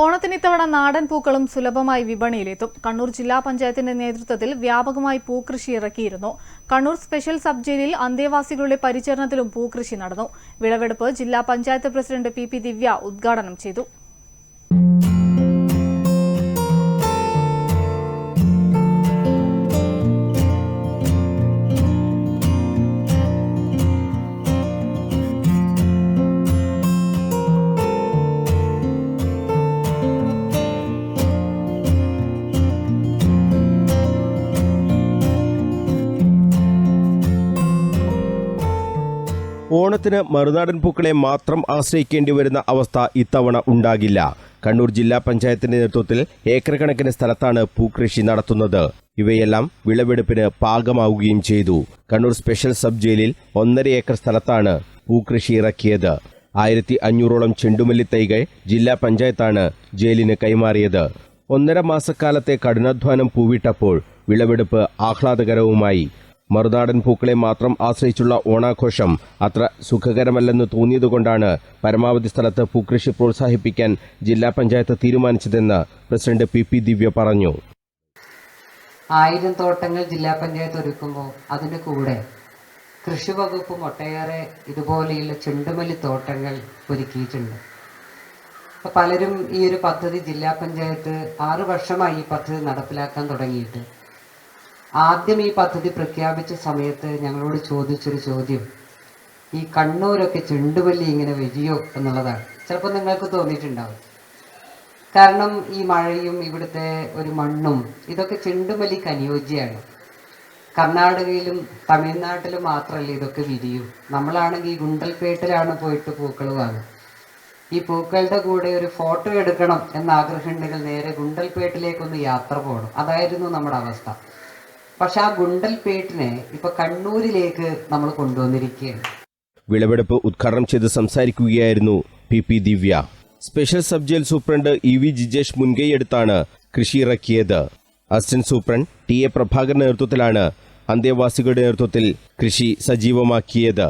ഓണത്തിന് ഇത്തവണ നാടൻ പൂക്കളും സുലഭമായി വിപണിയിലെത്തും. കണ്ണൂർ ജില്ലാ പഞ്ചായത്തിന്റെ നേതൃത്വത്തിൽ വ്യാപകമായി പൂക്കൃഷി ഇറക്കിയിരുന്നു. കണ്ണൂർ സ്പെഷ്യൽ സബ് ജയിലിൽ അന്തേവാസികളുടെ പരിചരണത്തിലും പൂക്കൃഷി നടന്നു. വിളവെടുപ്പ് ജില്ലാ panchayat president P P Divya ഉദ്ഘാടനം ചെയ്തു. ഓണത്തിന് മറുനാടൻ പൂക്കളെ മാത്രം ആശ്രയിക്കേണ്ടി വരുന്ന അവസ്ഥ ഇത്തവണ ഉണ്ടാകില്ല. കണ്ണൂർ ജില്ലാ പഞ്ചായത്തിന്റെ നേതൃത്വത്തിൽ ഏക്കർ കണക്കിന് സ്ഥലത്താണ് പൂക്കൃഷി നടത്തുന്നത്. ഇവയെല്ലാം വിളവെടുപ്പിന് പാകമാവുകയും ചെയ്തു. കണ്ണൂർ സ്പെഷ്യൽ സബ് ജയിലിൽ ഒന്നര ഏക്കർ സ്ഥലത്താണ് പൂക്കൃഷി ഇറക്കിയത്. ആയിരത്തി അഞ്ഞൂറോളം ചെണ്ടുമല്ലി തൈകൾ ജില്ലാ പഞ്ചായത്താണ് ജയിലിന് കൈമാറിയത്. ഒന്നര മാസക്കാലത്തെ കഠിനാധ്വാനം പൂവിട്ടപ്പോൾ വിളവെടുപ്പ് ആഹ്ലാദകരവുമായി. മറുനാടൻ പൂക്കളെ മാത്രം ആശ്രയിച്ചുള്ള ഓണാഘോഷം അത്ര സുഖകരമല്ലെന്ന് തോന്നിയതുകൊണ്ടാണ് പരമാവധി സ്ഥലത്ത് പൂക്കൃഷി പ്രോത്സാഹിപ്പിക്കാൻ ജില്ലാ പഞ്ചായത്ത് തീരുമാനിച്ചതെന്ന് പ്രസിഡന്റ് പി പി ദിവ്യ പറഞ്ഞു. ആയിരം തോട്ടങ്ങൾ ജില്ലാ പഞ്ചായത്ത് ഒരുക്കുമ്പോൾ അതിന് കൂടെ കൃഷി വകുപ്പും ഒട്ടേറെ ഇതുപോലെയുള്ള ചെണ്ടുമല്ലി തോട്ടങ്ങൾ ഒരുക്കിയിട്ടുണ്ട്. പലരും ഈ ഒരു പദ്ധതി ജില്ലാ പഞ്ചായത്ത് ആറു വർഷമായി ഈ പദ്ധതി നടപ്പിലാക്കാൻ തുടങ്ങിയിട്ട്. ആദ്യം ഈ പദ്ധതി പ്രഖ്യാപിച്ച സമയത്ത് ഞങ്ങളോട് ചോദിച്ചൊരു ചോദ്യം. ഈ കണ്ണൂരൊക്കെ ചെണ്ടുവല്ലി ഇങ്ങനെ വരിയോ എന്നുള്ളതാണ്. ചിലപ്പോൾ നിങ്ങൾക്ക് തോന്നിയിട്ടുണ്ടാവും. കാരണം ഈ മഴയും ഇവിടുത്തെ ഒരു മണ്ണും ഇതൊക്കെ ചെണ്ടുമല്ലിക്ക് അനുയോജ്യമാണ് കർണാടകയിലും തമിഴ്നാട്ടിലും മാത്രമല്ല ഇതൊക്കെ വിരിയും. നമ്മളാണെങ്കിൽ ഗുണ്ടൽപേട്ടിലാണ് പോയിട്ട് പൂക്കൾ വാങ്ങുക. ഈ പൂക്കളുടെ കൂടെ ഒരു ഫോട്ടോ എടുക്കണം എന്ന ആഗ്രഹമുണ്ടെങ്കിൽ നേരെ ഗുണ്ടൽപേട്ടിലേക്കൊന്ന് യാത്ര പോകണം. അതായിരുന്നു നമ്മുടെ അവസ്ഥ. പക്ഷെ ആ ഗുണ്ടൽപേട്ടിനെ ഇപ്പൊ കണ്ണൂരിലേക്ക് നമ്മൾ കൊണ്ടുവന്നിരിക്കുകയാണ്. വിളവെടുപ്പ് ഉദ്ഘാടനം ചെയ്ത് സംസാരിക്കുകയായിരുന്നു P P Divya. Special sub jail superintendent E V Jijesh മുൻകൈയെടുത്താണ് കൃഷി ഇറക്കിയത്. അസിസ്റ്റന്റ് സൂപ്രണ്ട് ടി എ പ്രഭാകരന്റെ നേതൃത്വത്തിലാണ് അന്തേവാസികളുടെ നേതൃത്വത്തിൽ കൃഷി സജീവമാക്കിയത്.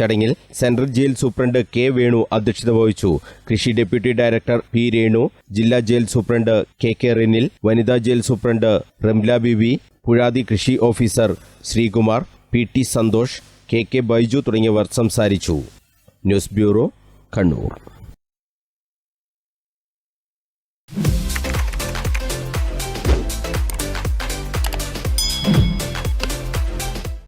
ചടങ്ങിൽ central jail superintendent K Venu അധ്യക്ഷത വഹിച്ചു. കൃഷി ഡെപ്യൂട്ടി ഡയറക്ടർ പി രേണു ജില്ലാ jail superintendent K K Rinil വനിതാ ജയിൽ സൂപ്രണ്ട് റംല ബിബി പുഴാതി കൃഷി officer Sreekumar P T Santhosh K K Baiju തുടങ്ങിയവർ സംസാരിച്ചു. News bureau Kannur.